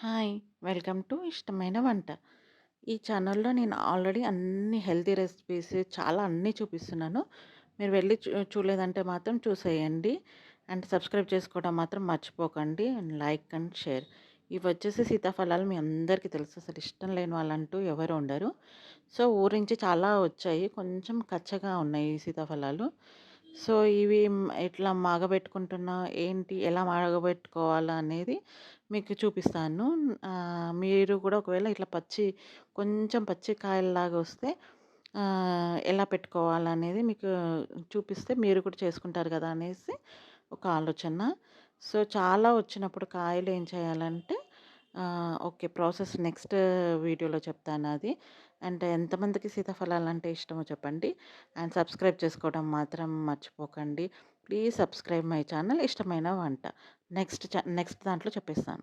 Hi! Welcome to ఇష్టమైన వంట. ఈ ఛానల్‌లో నేను ఆల్రెడీ అన్ని హెల్తీ రెసిపీస్ చాలా అన్నీ చూపిస్తున్నాను. మీరు వెళ్ళి చూ చూడలేదంటే మాత్రం చూసేయండి. అండ్ సబ్స్క్రైబ్ చేసుకోవడం మాత్రం మర్చిపోకండి. And like and share. ఇవి వచ్చేసి సీతాఫలాలు మీ అందరికీ తెలుసు. అసలు ఇష్టం లేని వాళ్ళంటూ ఎవరు ఉండరు. సో, ఊరించి చాలా వచ్చాయి. కొంచెం కచ్చగా ఉన్నాయి సీతాఫలాలు. సో, ఇవి ఎట్లా మాగబెట్టుకుంటున్నా, ఏంటి, ఎలా మాగబెట్టుకోవాలా అనేది మీకు చూపిస్తాను. మీరు కూడా ఒకవేళ ఇట్లా పచ్చి కొంచెం పచ్చి కాయల్లాగా వస్తే ఎలా పెట్టుకోవాలనేది మీకు చూపిస్తే మీరు కూడా చేసుకుంటారు కదా అనేసి ఒక ఆలోచన. సో, చాలా వచ్చినప్పుడు కాయలు ఏం చేయాలంటే ఓకే. ప్రాసెస్ నెక్స్ట్ వీడియోలో చెప్తాను అది అండ్ ఎంతమందికి సీతాఫలాలంటే ఇష్టమో చెప్పండి. అండ్ సబ్స్క్రైబ్ చేసుకోవడం మాత్రం మర్చిపోకండి. ప్లీజ్ సబ్స్క్రైబ్ మై ఛానల్ ఇష్టమైన వంట. నెక్స్ట్ నెక్స్ట్ దాంట్లో చెప్పేస్తాను.